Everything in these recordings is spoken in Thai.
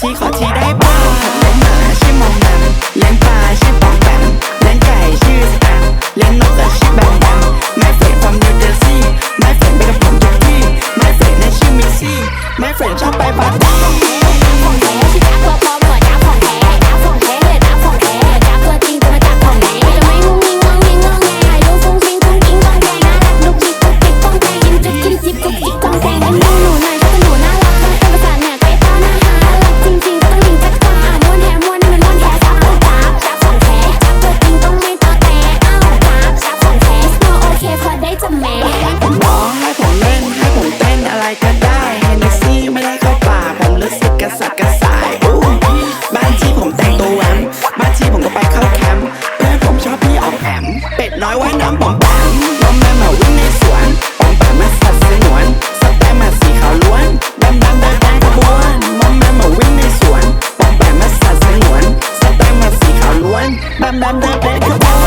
ทีขอทีได้ป่ะเลี้ยงหมาชื่อมองแบมเลี้ยงปลาชื่อปองแบมเลี้ยงไก่ชื่อสแตมเลี้ยงนกชื่อแบงแบมแม่เฟรนด์ from New Jersey แม่เฟรนด์ไปกับผมทุกที่แม่เฟรนด์นั้นชื่อมิซี่แม่เฟรนด์ชอบไปปาร์ตี้ ดำปอมแปมลมแม่มาวิ่งในสวนปอมแปมมาสัดสนวนสแตมมาสีขาวล้วนดำดำเดินตามขบวนลมแม่มวิ่งในสวนปอมแปมมาสัดสนวนสแตมมาสีขาวล้วนดำดำเดินเป็นขบ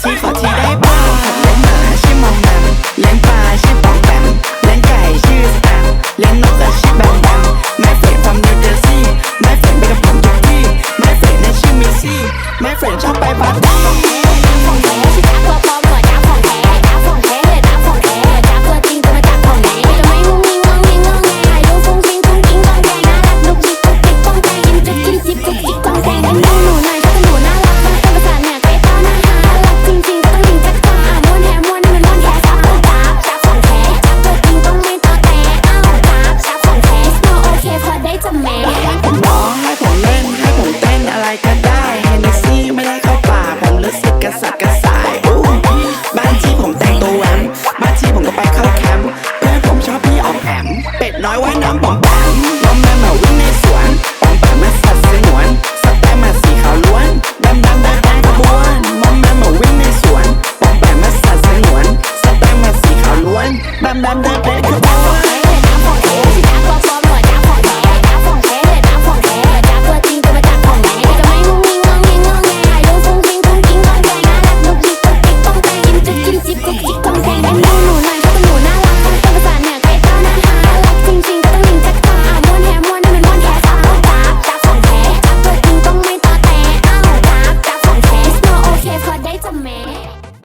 ที่ขอที่ได้ป่ะเลี้ยหมาชื่อมองแบมเลี้ยปลาชื่อปองแปมเลี้ยไก่ชื่อสแตมเลี้นกก็ชื่อแบมแบมแม่เฟรนด์ from New Jersey แม่เฟรนด์ไปกับผมทุกที่แม่เฟรนด์นั่นชื่อมิซี่แม่เฟรนด์ชอบไปปาร์ตี้ No, no, no, we